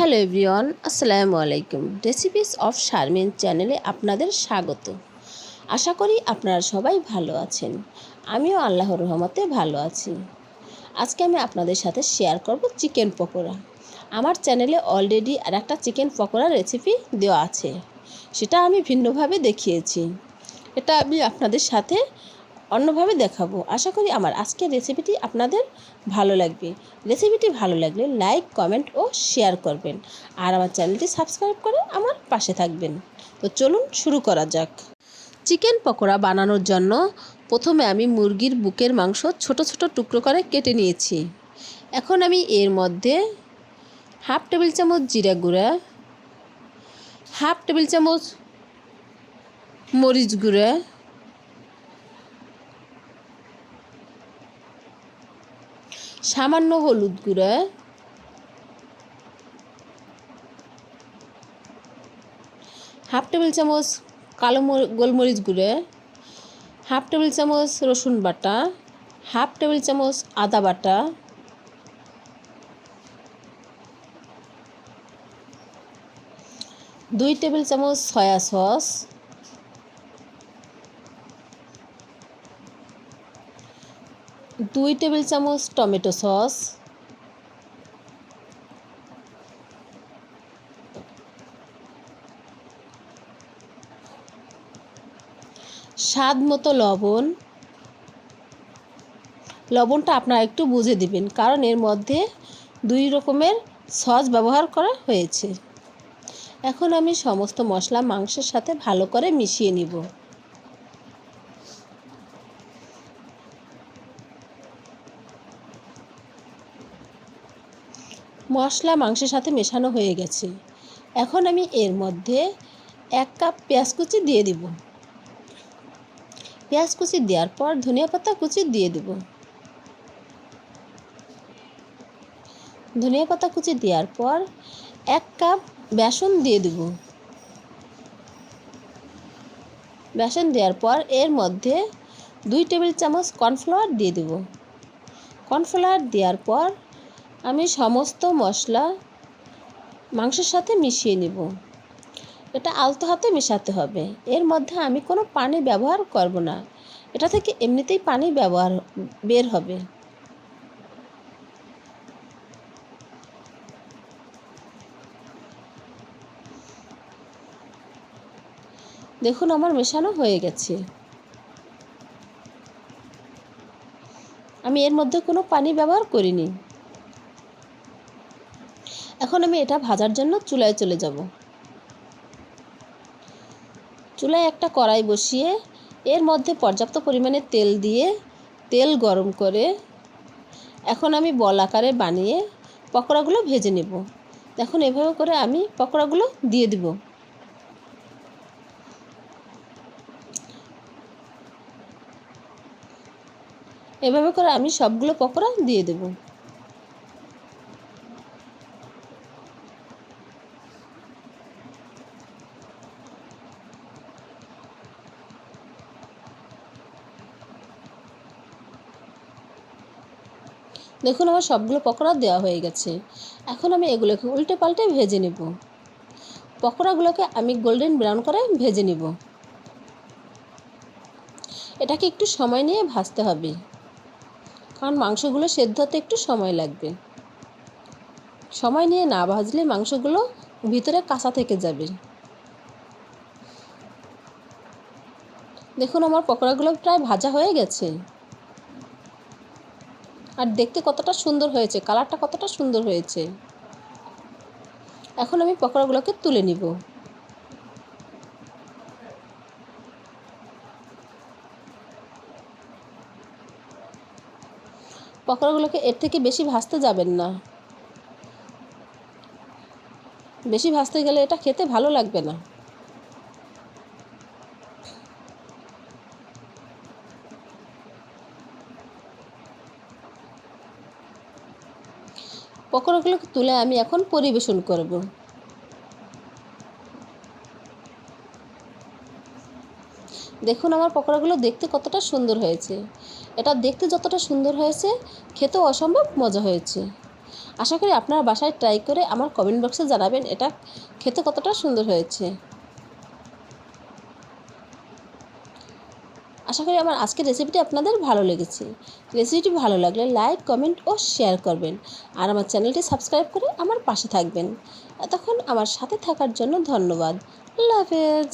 Hello everyone, আসসালামু আলাইকুম। Recipes of Sharmin চ্যানেলে আপনাদের স্বাগত। আশা করি আপনারা সবাই ভালো আছেন। আমিও আল্লাহর রহমতে ভালো আছি। আজকে আমি আপনাদের সাথে শেয়ার করব চিকেন পকোড়া। আমার চ্যানেলে অলরেডি আর একটা চিকেন পকোড়া রেসিপি দেওয়া আছে। সেটা আমি ভিন্নভাবে দেখিয়েছি। এটা আমি আপনাদের সাথে অন্যভাবে দেখাবো। আশা করি আমার আজকের রেসিপিটি আপনাদের ভালো লাগবে। রেসিপিটি ভালো লাগলে লাইক কমেন্ট ও শেয়ার করবেন। আর আমার চ্যানেলটি সাবস্ক্রাইব করে আমার পাশে থাকবেন। তো চলুন শুরু করা যাক। চিকেন পকোড়া বানানোর জন্য প্রথমে আমি মুরগির বুকের মাংস ছোট ছোট টুকরো করে কেটে নিয়েছি। এখন আমি এর মধ্যে হাফ টেবিল চামচ জিরা গুঁড়া হাফ টেবিল চামচ মরিচ গুঁড়া সামান্য হলুদ গুঁড়া। হাফ টেবিল চামচ কালো গোলমরিচ গুঁড়ো। হাফ টেবিল চামচ রসুন বাটা। হাফ টেবিল চামচ আদা বাটা। দুই টেবিল চামচ সয়া সস। দুই টেবিল চামচ টমেটো সস, স্বাদ মতো লবণ। লবণটা আপনারা একটু বুঝে দিবেন, কারণ এর মধ্যে দুই রকমের সস ব্যবহার করা হয়েছে। এখন আমি সমস্ত মশলা মাংসের সাথে ভালো করে মিশিয়ে নিব। মশলা, মাংসের সাথে মেশানো হয়ে গেছে। এখন আমি এর মধ্যে এক কাপ পেঁয়াজ কুচি দিয়ে দিব। পেঁয়াজ কুচি দেওয়ার পর ধনিয়া পাতা কুচি দিয়ে দেব। ধনিয়া পাতা কুচি দেওয়ার পর এক কাপ বেসন দিয়ে দেব। বেসন দেওয়ার পর এর মধ্যে দুই টেবিল চামচ কর্নফ্লাওয়ার দিয়ে দেব। কর্নফ্লাওয়ার দেওয়ার পর আমি সমস্ত মশলা মাংসের সাথে মিশিয়ে নেব। এটা আলতো হাতে মেশাতে হবে। এর মধ্যে আমি কোনো পানি ব্যবহার করব না। এটা থেকে এমনিতেই পানি ব্যবহার, বের হবে। দেখুন, আমার মেশানো হয়ে গেছে। আমি এর মধ্যে কোনো পানি ব্যবহার করিনি। এখন আমি এটা ভাজার জন্য চুলায় চলে যাব। চুলায় একটা কড়াই বসিয়ে এর মধ্যে পর্যাপ্ত পরিমাণে তেল দিয়ে তেল গরম করে এখন আমি বল আকারে বানিয়ে পকোড়াগুলো ভেজে নেব। এখন এভাবে করে আমি পকোড়াগুলো দিয়ে দিব। এভাবে করে আমি সবগুলো পকোড়া দিয়ে দেবো। দেখুন, আমার সবগুলো পকোড়া দেওয়া হয়ে গেছে। এখন আমি এগুলোকে উল্টে পাল্টে ভেজে নেব। পকোড়াগুলোকে আমি গোল্ডেন ব্রাউন করে ভেজে নেব। এটাকে একটু সময় নিয়ে ভাজতে হবে। কারণ মাংসগুলো সেদ্ধ হতে একটু সময় লাগবে। সময় নিয়ে না ভাজলে মাংসগুলো ভিতরে কাঁচা থেকে যাবে। দেখুন, আমার পকোড়াগুলো প্রায় ভাজা হয়ে গেছে। আর দেখতে কতটা সুন্দর হয়েছে, কালারটা কতটা সুন্দর হয়েছে। এখন আমি পকোড়াগুলোকে তুলে নিব। পকোড়াগুলোকে এর থেকে বেশি ভাজতে যাবেন না। বেশি ভাজতে গেলে এটা খেতে ভালো লাগবে না। পকোড়াগুলোকে তুলে আমি এখন পরিবেশন করব। দেখুন আমার পকোড়াগুলো দেখতে কতটা সুন্দর হয়েছে। এটা দেখতে যতটা সুন্দর হয়েছে, খেতেও অসম্ভব মজা হয়েছে। আশা করি আপনারা বাসায় ট্রাই করে আমার কমেন্ট বক্সে জানাবেন এটা খেতে কতটা সুন্দর হয়েছে। আশা করি আমার আজকের রেসিপিটি আপনাদের ভালো লেগেছে। রেসিপিটি ভালো লাগলে লাইক কমেন্ট ও শেয়ার করবেন। আর আমার চ্যানেলটি সাবস্ক্রাইব করে আমার পাশে থাকবেন। এতক্ষণ আমার সাথে থাকার জন্য ধন্যবাদ। আল্লাহ হাফেজ।